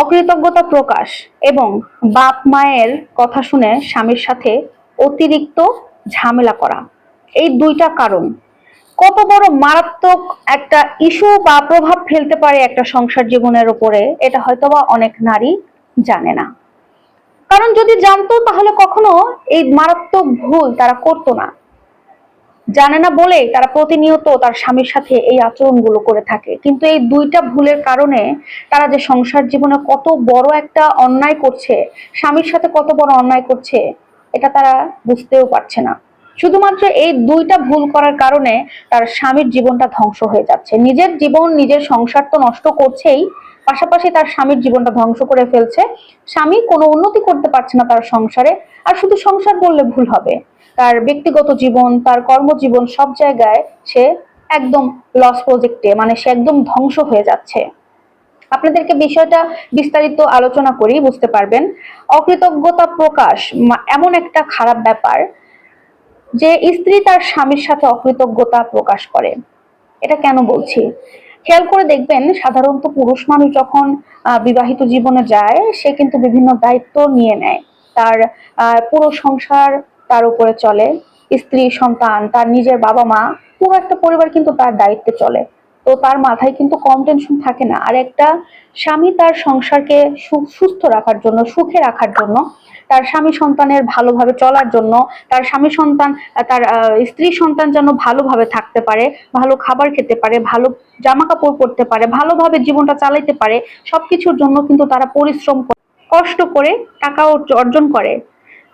অকৃতজ্ঞতা প্রকাশ এবং বাপ মায়ের কথা শুনে স্বামীর সাথে অতিরিক্ত ঝামেলা করা। এই দুইটা কারণ। কত বড় মারাত্মক একটা ইস্যু বা প্রভাব ফেলতে পারে একটা সংসার জীবনের উপরে, এটা হয়তোবা অনেক নারী জানে না। কারণ যদি জানতো, তাহলে কখনো এই মারাত্মক ভুল তারা করতো না। জানে না বলে তারা প্রতিনিয়ত তার স্বামীর সাথে এই আচরণগুলো করে থাকে। কিন্তু এই দুইটা ভুলের কারণে তারা যে সংসার জীবনে কত বড় একটা অন্যায় করছে, স্বামীর সাথে কত বড় অন্যায় করছে, এটা তারা বুঝতেও পারছে না। শুধুমাত্র এই দুইটা ভুল করার কারণে তার স্বামীর জীবনটা ধ্বংস হয়ে যাচ্ছে। নিজের জীবন, নিজের সংসার তো নষ্ট করছেই পাশাপাশি তার স্বামীর জীবনটা ধ্বংস করে ফেলছে। স্বামী কোনো উন্নতি করতে পারছে না তার সংসারে, আর শুধু সংসার বললে ভুল হবে। তার ব্যক্তিগত জীবন, তার কর্মজীবন সব জায়গায় সে একদম লস প্রজেক্টে মানে সে একদম ধ্বংস হয়ে যাচ্ছে। আপনাদেরকে বিষয়টা বিস্তারিত আলোচনা করি বুঝতে পারবেন। অকৃতজ্ঞতা প্রকাশ এমন একটা খারাপ ব্যাপার যে স্ত্রী তার স্বামীর সাথে অকৃতজ্ঞতা প্রকাশ করে। এটা কেন বলছি? খেয়াল করে দেখবেন সাধারণত পুরুষ মানুষ যখন বিবাহিত জীবনে যায়, সে কিন্তু বিভিন্ন দায়িত্ব নিয়ে নেয়। তার পুরো সংসার তার উপরে চলে। স্ত্রী, সন্তান, তার নিজের বাবা মা পুরো একটা পরিবার কিন্তু তার দায়িত্বে চলে। তো তার মাথায় কিন্তু কম টেনশন থাকে না। আর একটা স্বামী তার সংসারকে সুস্থ রাখার জন্য, সুখে রাখার জন্য, তার স্বামী সন্তানের ভালোভাবে চলার জন্য, তার স্বামী সন্তান, তার স্ত্রী সন্তান যেন ভালোভাবে থাকতে পারে, ভালো খাবার খেতে পারে, ভালো জামা কাপড় পরতে পারে, ভালোভাবে জীবনটা চালাইতে পারে, সবকিছুর জন্য কিন্তু তারা পরিশ্রম কষ্ট করে টাকা অর্জন করে।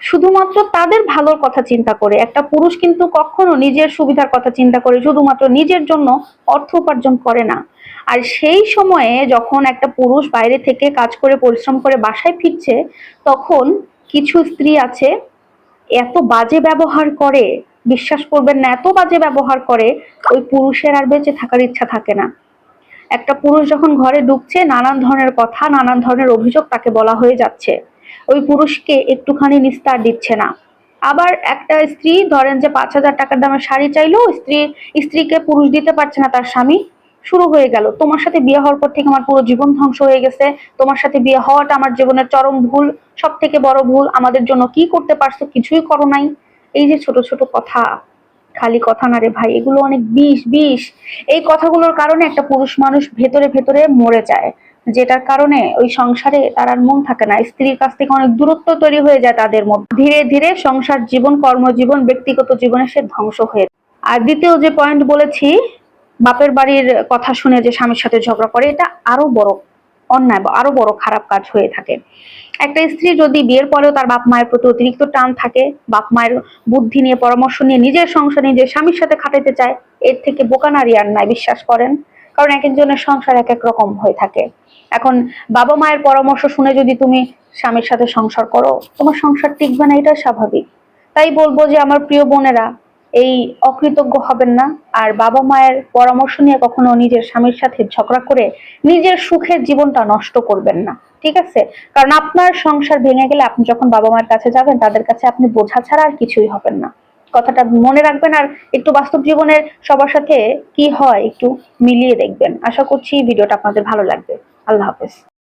শুধুমাত্র তাদের ভালোর কথা চিন্তা করে। একটা পুরুষ কিন্তু কখনো নিজের সুবিধার কথা চিন্তা করে, শুধুমাত্র নিজের জন্য অর্থ উপার্জন করে না। আর সেই সময়ে যখন একটা পুরুষ বাইরে থেকে কাজ করে, পরিশ্রম করে বাসায় ফিরছে, তখন কিছু স্ত্রী আছে, এত বাজে ব্যবহার করে, বিশ্বাস করবেন না, এত বাজে ব্যবহার করে, ওই পুরুষের আর বেঁচে থাকার ইচ্ছা থাকে না। একটা পুরুষ যখন ঘরে ঢুকছে, নানান ধরনের কথা, নানান ধরনের অভিযোগ তাকে বলা হয়ে যাচ্ছে। ওই পুরুষকে একটুখানি নিস্তার দিচ্ছে না। আবার একটা স্ত্রী, ধরেন যে পাঁচ হাজার টাকার দামের শাড়ি চাইলো স্ত্রী, স্ত্রীকে পুরুষ দিতে পারছে না তার স্বামী, শুরু হয়ে গেল। তোমার সাথে বিয়ে হওয়ার পর থেকে আমার পুরো জীবন ধ্বংস হয়ে গেছে। তোমার সাথে বিয়ে হওয়াটা আমার জীবনের চরম ভুল সব থেকে বড় ভুল। আমাদের জন্য কি করতে পারছ কিছুই করো নাই। এই যে ছোট ছোট কথা, খালি কথা না রে ভাই, এগুলো অনেক বিষ বিষ। এই কথাগুলোর কারণে একটা পুরুষ মানুষ ভেতরে ভেতরে মরে যায়। যেটার কারণে ওই সংসারে তার আর মন থাকে না। স্ত্রীর কাছ থেকে অনেক দূরত্ব তৈরি হয়ে যায় তাদের মধ্যে। ধীরে ধীরে সংসার জীবন, কর্মজীবন, ব্যক্তিগত জীবনে সে ধ্বংস হয়ে আর দ্বিতীয় যে পয়েন্ট বলেছি, বাপের বাড়ির কথা শুনে যে স্বামীর সাথে ঝগড়া করে, এটা আরও বড় অন্যায় বা আরও বড় খারাপ কাজ হয়ে থাকে। একটা স্ত্রী যদি বিয়ের পরেও তার বাপ মায়ের প্রতি অতিরিক্ত টান থাকে, বাপ মায়ের বুদ্ধি নিয়ে, পরামর্শ নিয়ে, নিজের সংসার নিজের স্বামীর সাথে খাটাতে চায়, এর থেকে বোকা নারী আর নাই, বিশ্বাস করেন? কারণ এক একজনের সংসার এক এক রকম হয়ে থাকে। এখন বাবা মায়ের পরামর্শ শুনে যদি তুমি স্বামীর সাথে সংসার করো, তোমার সংসার টিকবে না এটা স্বাভাবিক। তাই বলব যে আমার প্রিয় বোনেরা, এই অকৃতজ্ঞ হবেন না, আর বাবা মায়ের পরামর্শ নিয়ে কখনো নিজের স্বামীর সাথে ঝগড়া করে নিজের সুখের জীবনটা নষ্ট করবেন না, ঠিক আছে? কারণ আপনার সংসার ভেঙে গেলে আপনি যখন বাবা মায়ের কাছে যাবেন, তাদের কাছে আপনি বোঝা ছাড়া আর কিছুই হবেন না। কথাটা মনে রাখবেন আর একটু বাস্তব জীবনের সবার সাথে কি হয় একটু মিলিয়ে দেখবেন। আশা করছি ভিডিওটা আপনাদের ভালো লাগবে। আল্লাহ হাফেজ।